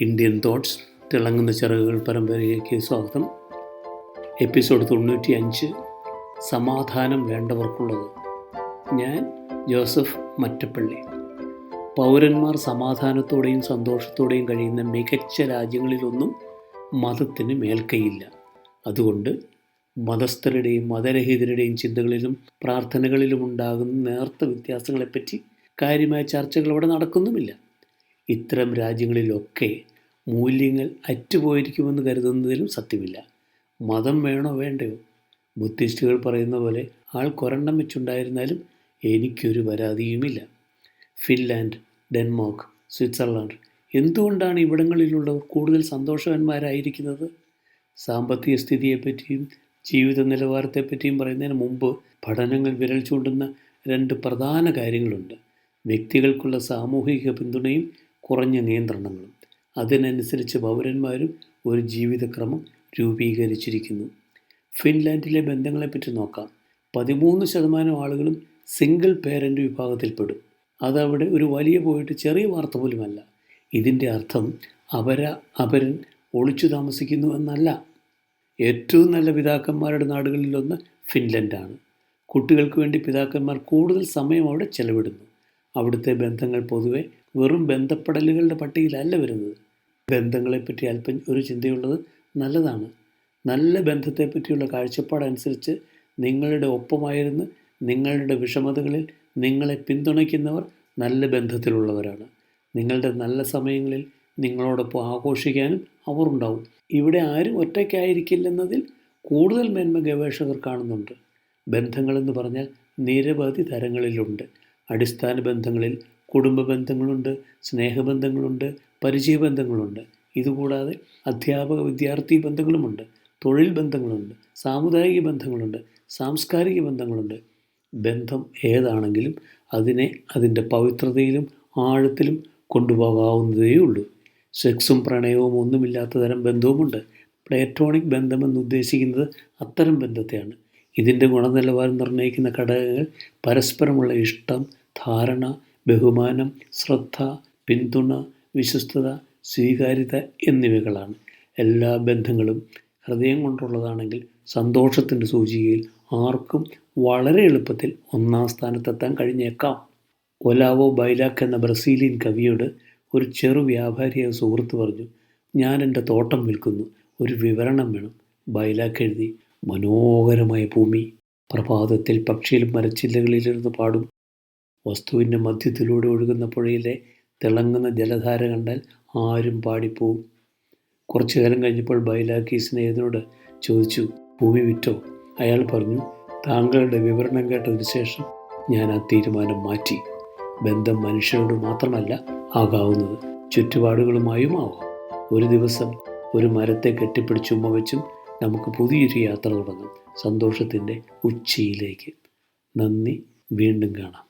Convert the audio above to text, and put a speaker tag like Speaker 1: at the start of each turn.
Speaker 1: Indian thoughts തിളങ്ങുന്ന ചിറകുകൾ പരമ്പരയിലേക്ക് സ്വാഗതം. എപ്പിസോഡ് തൊണ്ണൂറ്റി അഞ്ച് സമാധാനം വേണ്ടവർക്കുള്ളത്. ഞാൻ ജോസഫ് മറ്റപ്പള്ളി. പൗരന്മാർ സമാധാനത്തോടെയും സന്തോഷത്തോടെയും കഴിയുന്ന മികച്ച രാജ്യങ്ങളിലൊന്നും മതത്തിന് മേൽക്കയില്ല. അതുകൊണ്ട് മതസ്ഥരുടെയും മതരഹിതരുടെയും ചിന്തകളിലും പ്രാർത്ഥനകളിലും ഉണ്ടാകുന്ന നേർത്ത വ്യത്യാസങ്ങളെപ്പറ്റി കാര്യമായ ചർച്ചകൾ അവിടെ നടക്കുന്നുമില്ല. ഇത്തരം രാജ്യങ്ങളിലൊക്കെ മൂല്യങ്ങൾ അറ്റുപോയിരിക്കുമെന്ന് കരുതുന്നതിലും സത്യമില്ല. മതം വേണോ വേണ്ടയോ? ബുദ്ധിസ്റ്റുകൾ പറയുന്ന പോലെ ആൾ കൊരണ്ടം വെച്ചുണ്ടായിരുന്നാലും എനിക്കൊരു പരാതിയുമില്ല. ഫിൻലാൻഡ് ഡെൻമാർക്ക് സ്വിറ്റ്സർലാൻഡ് എന്തുകൊണ്ടാണ് ഇവിടങ്ങളിലുള്ളവർ കൂടുതൽ സന്തോഷവാന്മാരായിരിക്കുന്നത്? സാമ്പത്തിക സ്ഥിതിയെപ്പറ്റിയും ജീവിത നിലവാരത്തെപ്പറ്റിയും പറയുന്നതിന് മുമ്പ് പഠനങ്ങൾ വിരൽ ചൂണ്ടുന്ന രണ്ട് പ്രധാന കാര്യങ്ങളുണ്ട്. വ്യക്തികൾക്കുള്ള സാമൂഹിക പിന്തുണയും കുറഞ്ഞ നിയന്ത്രണങ്ങളും. അതിനനുസരിച്ച് പൗരന്മാരും ഒരു ജീവിതക്രമം രൂപീകരിച്ചിരിക്കുന്നു. ഫിൻലാൻഡിലെ ബന്ധങ്ങളെപ്പറ്റി നോക്കാം. പതിമൂന്ന് ശതമാനം ആളുകളും സിംഗിൾ പേരന്റ് വിഭാഗത്തിൽപ്പെടും. അതവിടെ ഒരു വലിയ പോയിട്ട് ചെറിയ വാർത്ത പോലുമല്ല. ഇതിന്റെ അർത്ഥം അവര അപരൻ ഒളിച്ചു താമസിക്കുന്നു എന്നല്ല. ഏറ്റവും നല്ല പിതാക്കന്മാരുടെ നാടുകളിലൊന്ന് ഫിൻലൻഡാണ്. കുട്ടികൾക്ക് വേണ്ടി പിതാക്കന്മാർ കൂടുതൽ സമയം അവിടെ ചെലവിടുന്നു. അവിടുത്തെ ബന്ധങ്ങൾ പൊതുവെ വെറും ബന്ധപ്പെടലുകളുടെ പട്ടികയിലല്ല വരുന്നത്. ബന്ധങ്ങളെപ്പറ്റി അല്പം ഒരു ചിന്തയുള്ളത് നല്ലതാണ്. നല്ല ബന്ധത്തെപ്പറ്റിയുള്ള കാഴ്ചപ്പാടനുസരിച്ച് നിങ്ങളുടെ ഒപ്പമായിരുന്ന് നിങ്ങളുടെ വിഷമതകളിൽ നിങ്ങളെ പിന്തുണയ്ക്കുന്നവർ നല്ല ബന്ധത്തിലുള്ളവരാണ്. നിങ്ങളുടെ നല്ല സമയങ്ങളിൽ നിങ്ങളോടൊപ്പം ആഘോഷിക്കാനും അവർ ഉണ്ടാവും ഇവിടെ ആരും ഒറ്റയ്ക്കായിരിക്കില്ലെന്നതിൽ കൂടുതൽ മേന്മ ഗവേഷകർ കാണുന്നുണ്ട്. ബന്ധങ്ങളെന്ന് പറഞ്ഞാൽ നിരവധി തരങ്ങളിലുണ്ട്. അടിസ്ഥാന ബന്ധങ്ങളിൽ കുടുംബ ബന്ധങ്ങളുണ്ട് സ്നേഹബന്ധങ്ങളുണ്ട് പരിചയബന്ധങ്ങളുണ്ട്. ഇതുകൂടാതെ അധ്യാപക വിദ്യാർത്ഥി ബന്ധങ്ങളുമുണ്ട് തൊഴിൽ ബന്ധങ്ങളുണ്ട് സാമുദായിക ബന്ധങ്ങളുണ്ട് സാംസ്കാരിക ബന്ധങ്ങളുണ്ട്. ബന്ധം ഏതാണെങ്കിലും അതിനെ അതിന്റെ പവിത്രതയിലും ആഴത്തിലും കൊണ്ടുപോകാവുന്നതേ ഉള്ളൂ സെക്സും പ്രണയവും ഒന്നുമില്ലാത്ത തരം ബന്ധവുമുണ്ട്. പ്ലേറ്റോണിക് ബന്ധമെന്ന് ഉദ്ദേശിക്കുന്നത് അത്തരം ബന്ധത്തെയാണ്. ഇതിന്റെ ഗുണനിലവാരം നിർണയിക്കുന്ന ഘടകങ്ങൾ പരസ്പരമുള്ള ഇഷ്ടം ധാരണ ബഹുമാനം ശ്രദ്ധ പിന്തുണ വിശ്വസ്തത സ്വീകാര്യത എന്നിവകളാണ്. എല്ലാ ബന്ധങ്ങളും ഹൃദയം കൊണ്ടുള്ളതാണെങ്കിൽ സന്തോഷത്തിന്റെ സൂചികയിൽ ആർക്കും വളരെ എളുപ്പത്തിൽ ഒന്നാം സ്ഥാനത്തെത്താൻ കഴിഞ്ഞേക്കാം. ഒലാവോ ബൈലാക്ക് എന്ന ബ്രസീലിയൻ കവിയോട് ഒരു ചെറു വ്യാപാരിയായ സുഹൃത്ത് പറഞ്ഞു ഞാൻ എന്റെ തോട്ടം വിൽക്കുന്നു ഒരു വിവരണം വേണം ബൈലാക്ക് എഴുതി. മനോഹരമായ ഭൂമി. പ്രഭാതത്തിൽ പക്ഷിയിലും മരച്ചില്ലകളിലിരുന്ന് പാടും. വസ്തുവിന്റെ മധ്യത്തിലൂടെ ഒഴുകുന്ന പുഴയിലെ തിളങ്ങുന്ന ജലധാര കണ്ടാൽ ആരും പാടിപ്പോവും. കുറച്ചു കാലം കഴിഞ്ഞപ്പോൾ ബൈലാക്കി ഏതിനോട് ചോദിച്ചു ഭൂമി വിറ്റോ? അയാൾ പറഞ്ഞു താങ്കളുടെ വിവരണം കേട്ടതിന് ശേഷം ഞാൻ ആ തീരുമാനം മാറ്റി. ബന്ധം മനുഷ്യരോട് മാത്രമല്ല ആകാവുന്നത്. ചുറ്റുപാടുകളുമായും ആവാം. ഒരു ദിവസം ഒരു മരത്തെ കെട്ടിപ്പിടിച്ചുമ്മ വെച്ചും നമുക്ക് പുതിയൊരു യാത്ര തുടങ്ങാം. സന്തോഷത്തിന്റെ ഉച്ചയിലേക്ക്. നന്ദി വീണ്ടും കാണാം.